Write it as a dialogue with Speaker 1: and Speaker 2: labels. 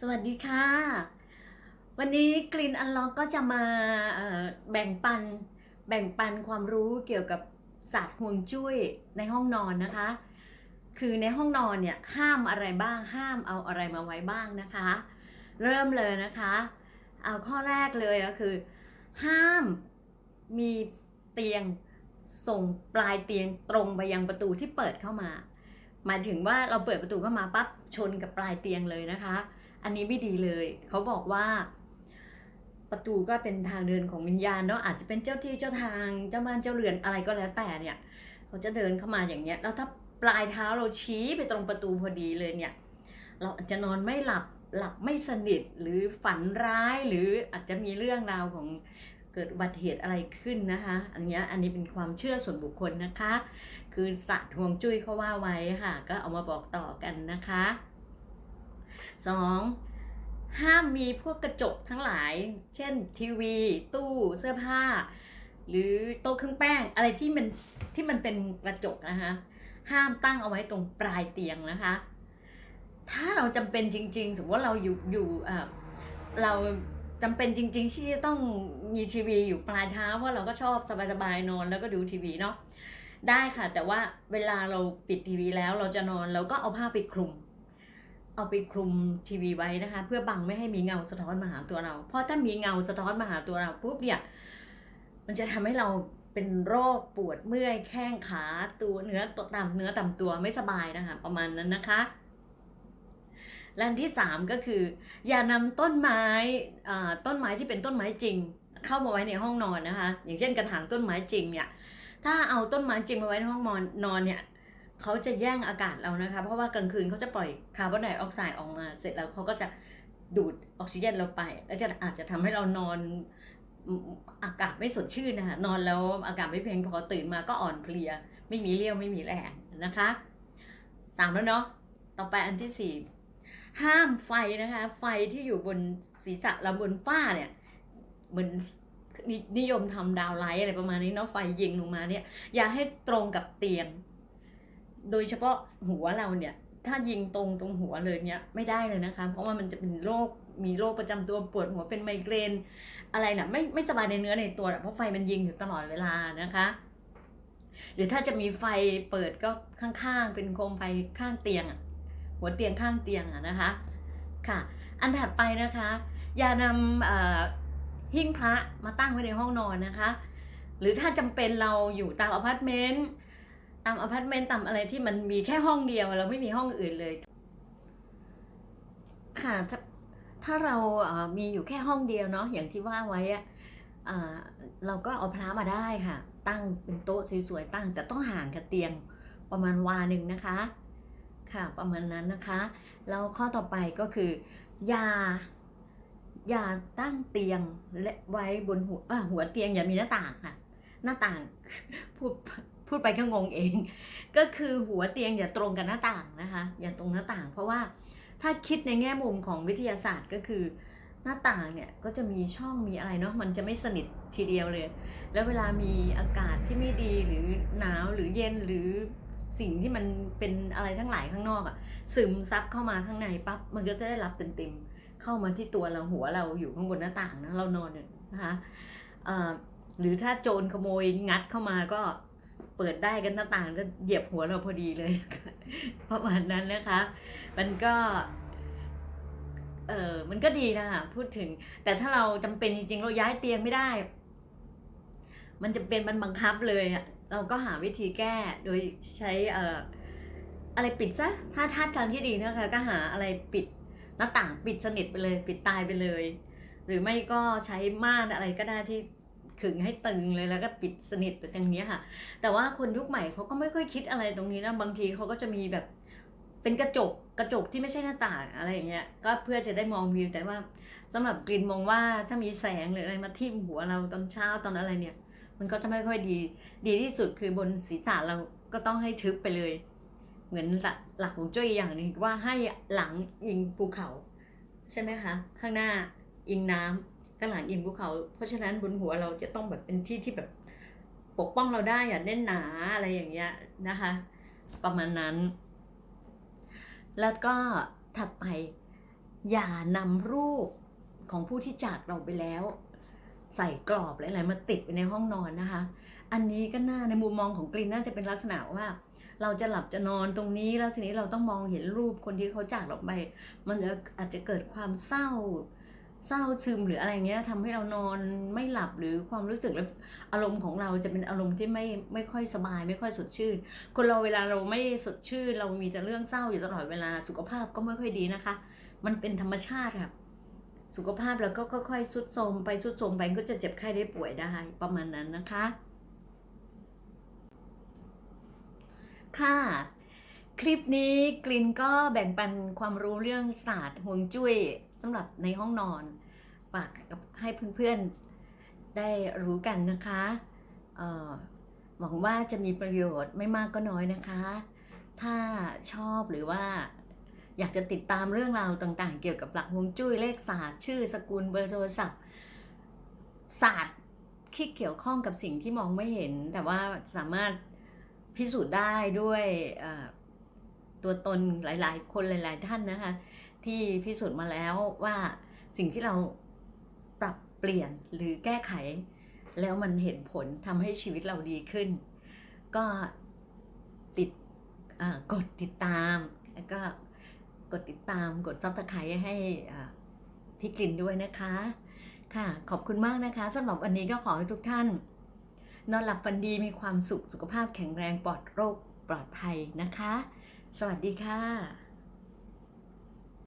Speaker 1: สวัสดีค่ะ วันนี้กลิ่นอันล็อกก็จะมาแบ่งปันแบ่งปันความรู้เกี่ยวกับศาสตร์ห่วงจุ้ยในห้องนอนนะคะ คือในห้องนอนเนี่ยห้ามอะไรบ้างห้ามเอาอะไรมาไว้บ้างนะคะ เริ่มเลยนะคะเอาข้อแรกเลยก็คือ ห้ามมีเตียงส่งปลายเตียงตรงไปยังประตูที่เปิดเข้ามาหมายถึงว่าเราเปิดประตูเข้ามาปั๊บชนกับปลายเตียงเลยนะคะ อันนี้ไม่ดีเลย เขาบอกว่าประตูก็เป็นทางเดินของวิญญาณเนาะอาจจะเป็นเจ้าที่เจ้าทางเจ้าบ้านเจ้าเรือนอะไรก็แล้วแต่เนี่ยเขาจะเดินเข้ามาอย่างเงี้ยแล้วถ้าปลายเท้าเราชี้ไปตรงประตูพอดีเลยเนี่ย เราอาจจะนอนไม่หลับหลับไม่สนิทหรือฝันร้ายหรืออาจจะมีเรื่องราวของเกิดอุบัติเหตุอะไรขึ้นนะคะ อันเนี้ยอันนี้เป็นความเชื่อส่วนบุคคลนะคะ คือสตร์ห่วงจุ้ยเขาว่าไว้ค่ะ ก็เอามาบอกต่อกันนะคะ สองห้ามมีพวกกระจกทั้งหลาย เช่นทีวี ตู้เสื้อผ้า หรือโต๊ะเครื่องแป้งอะไรที่มันที่มันเป็นกระจกนะคะห้ามตั้งเอาไว้ตรงปลายเตียงนะคะ ถ้าเราจำเป็นจริง ๆ สมมติว่าเราอยู่อยู่เราจำเป็นจริง ๆ ที่จะต้องมีทีวีอยู่ปลายเท้าเพราเราก็ชอบสบายๆนอนแล้วก็ดูทีวีเนาะได้ค่ะ แต่ว่าเวลาเราปิดทีวีแล้วเราจะนอนเราก็เอาผ้าไปคลุม เอาไปคลุมทีวีไว้นะคะ เพื่อบังไม่ให้มีเงาสะท้อนมาหาตัวเรา เพราะถ้ามีเงาสะท้อนมาหาตัวเราปุ๊บเนี่ยมันจะทำให้เราเป็นโรคปวดเมื่อยแข้งขาตัวเนื้อตัวต่ำเนื้อต่ำตัวไม่สบายนะคะ ประมาณนั้นนะคะและอันที่สามก็คือ อย่านำต้นไม้ต้นไม้ที่เป็นต้นไม้จริง เข้ามาไว้ในห้องนอนนะคะ อย่างเช่นกระถางต้นไม้จริงเนี่ยถ้าเอาต้นไม้จริงมาไว้ในห้องนอนนอนเนี่ย เขาจะแย่งอากาศเรานะคะ เพราะว่ากลางคืนเขาจะปล่อยคาร์บอนไดออกไซด์ออกมาเสร็จแล้วเขาก็จะดูดออกซิเจนเราไป แล้วจะอาจจะทำให้เรานอนอากาศไม่สดชื่นนะคะนอนแล้วอากาศไม่เพียงพอตื่นมาก็อ่อนเพลีย ไม่มีเรี่ยวไม่มีแรงนะคะสามแล้วเนาะต่อไปอันที่สี่ห้ามไฟนะคะ ไฟที่อยู่บนศีรษะเราบนฝ้าเนี่ยเหมือนนินิยมทำดาวไลท์อะไรประมาณนี้เนาะไฟยิงลงมาเนี่ย อย่าให้ตรงกับเตียง โดยเฉพาะหัวเราเนี่ย ถ้ายิงตรงตรงหัวเลยเนี่ยไม่ได้เลยนะคะ เพราะว่ามันจะเป็นโรคมีโรคประจำตัวปวดหัวเป็นไมเกรน อะไรนะไม่ไม่สบายในเนื้อในตัวเพราะไฟมันยิงอยู่ตลอดเวลานะคะ หรือถ้าจะมีไฟเปิดก็ข้างๆ เป็นโคมไฟข้างเตียงหัวเตียงข้างเตียงอะนะคะค่ะ อันถัดไปนะคะ อย่านำหิ้งพระมาตั้งไว้ในห้องนอนนะคะ หรือถ้าจำเป็นเราอยู่ตามอพาร์ตเมนต์ ตามอพาร์ตเมนต์ตามอะไรที่มันมีแค่ห้องเดียวเราไม่มีห้องอื่นเลย ค่ะถ้าถ้าเรามีอยู่แค่ห้องเดียวเนาะอย่างที่ว่าไว้อะเราก็เอาพระมาได้ค่ะ ตั้งเป็นโต๊ะสวยๆตั้ง แต่ต้องห่างกับเตียงประมาณวาหนึ่งนะคะ ค่ะประมาณนั้นนะคะแล้วข้อต่อไปก็คือ อย่าอย่าตั้งเตียงและไว้บนหัวหัวเตียงอย่ามีหน้าต่างค่ะ หน้าต่างพูด พูดไปก็งงเอง ก็คือหัวเตียงอย่าตรงกับหน้าต่างนะคะ อย่าตรงหน้าต่าง เพราะว่าถ้าคิดในแง่มุมของวิทยาศาสตร์ก็คือหน้าต่างเนี่ยก็จะมีช่องมีอะไรเนาะมันจะไม่สนิททีเดียวเลย แล้วเวลามีอากาศที่ไม่ดีหรือหนาวหรือเย็นหรือสิ่งที่มันเป็นอะไรทั้งหลายข้างนอกอะซึมซับเข้ามาข้างในปั๊บมันก็จะได้รับเต็มๆเข้ามาที่ตัวเราหัวเราอยู่ข้างบนหน้าต่างนะเรานอนอยู่นะคะหรือถ้าโจรขโมยงัดเข้ามาก็ เปิดได้กันหน้าต่างก็เหยียบหัวเราพอดีเลยประมาณนั้นนะคะ มันก็ เออมันก็ดีนะคะพูดถึง แต่ถ้าเราจำเป็นจริงๆเราย้ายเตียงไม่ได้ มันจะเป็นมันบังคับเลยอะเราก็หาวิธีแก้โดยใช้เอ่ออะไรปิดซะถ้าท่าทางที่ดีนะคะ ก็หาอะไรปิดหน้าต่างปิดสนิทไปเลย ปิดตายไปเลย หรือไม่ก็ใช้ม่านอะไรก็ได้ที่ ขึงให้ตึงเลยแล้วก็ปิดสนิทไปตรงนี้ค่ะ แต่ว่าคนยุคใหม่เขาก็ไม่ค่อยคิดอะไรตรงนี้นะบางทีเขาก็จะมีแบบเป็นกระจกกระจกที่ไม่ใช่หน้าต่างอะไรอย่างเงี้ยก็เพื่อจะได้มองวิวแต่ว่าสำหรับกลิ่นมองว่าถ้ามีแสงหรืออะไรมาทิ่มหัวเราตอนเช้าตอนอะไรเนี่ย มันก็จะไม่ค่อยดี ดีที่สุดคือบนศีรษะเราก็ต้องให้ทึบไปเลย เหมือนหลักของจุ้ยอย่างหนึงว่าให้หลังอิงภูเขา ใช่ไหมคะ ข้างหน้าอิงน้ำ ข้างหลังอิงภูเขา เพราะฉะนั้นบนหัวเราจะต้องแบบเป็นที่ที่แบบปกป้องเราได้อย่าแน่นหนาอะไรอย่างเงี้ยนะคะ ประมาณนั้น แล้วก็ถัดไปอย่านำรูปของผู้ที่จากเราไปแล้ว ใส่กรอบอะไรๆมาติดไว้ในห้องนอนนะคะ อันนี้ก็น่าในมุมมองของกรีนน่าจะเป็นลักษณะว่า เราจะหลับจะนอนตรงนี้แล้วทีนี้เราต้องมองเห็นรูปคนที่เขาจากเราไป มันจะอาจจะเกิดความเศร้า เศร้าซึมหรืออะไรเงี้ยทำให้เรานอนไม่หลับหรือความรู้สึกและอารมณ์ของเราจะเป็นอารมณ์ที่ไม่ไม่ค่อยสบาย ไม่ค่อยสดชื่น คนเราเวลาเราไม่สดชื่น เรามีแต่เรื่องเศร้าอยู่ตลอดเวลาสุขภาพก็ไม่ค่อยดีนะคะ มันเป็นธรรมชาติค่ะสุขภาพเราก็ค่อยๆสุดโทมไปสุดโทมไปก็จะเจ็บไข้ได้ป่วยได้ประมาณนั้นนะคะ ค่ะ คลิปนี้กลินก็แบ่งปันความรู้เรื่องศาสตร์ห่วงจุ้ย สำหรับในห้องนอน ฝากกับให้เพื่อนๆได้รู้กันนะคะหวังว่าจะมีประโยชน์ไม่มากก็น้อยนะคะ ถ้าชอบหรือว่าอยากจะติดตามเรื่องราวต่างๆ เกี่ยวกับหลักฮวงจุ้ยเลขศาสตร์ชื่อสกุลเบอร์โทรศัพท์ศาสตร์ที่เกี่ยวข้องกับสิ่งที่มองไม่เห็น แต่ว่าสามารถพิสูจน์ได้ด้วยตัวตนหลาย ๆ คนหลาย ๆ ท่านนะคะ ที่พิสูจน์มาแล้วว่าสิ่งที่เราปรับเปลี่ยนหรือแก้ไข แล้วมันเห็นผลทำให้ชีวิตเราดีขึ้น ก็ติดกดติดตามแล้วก็กดติดตามกดซับสไครต์ให้พี่กลิ่นด้วยนะคะ ค่ะขอบคุณมากนะคะสำหรับวันนี้ก็ขอให้ทุกท่าน นอนหลับฝันดีมีความสุขสุขภาพแข็งแรงปลอดโรคปลอดภัยนะคะ สวัสดีค่ะ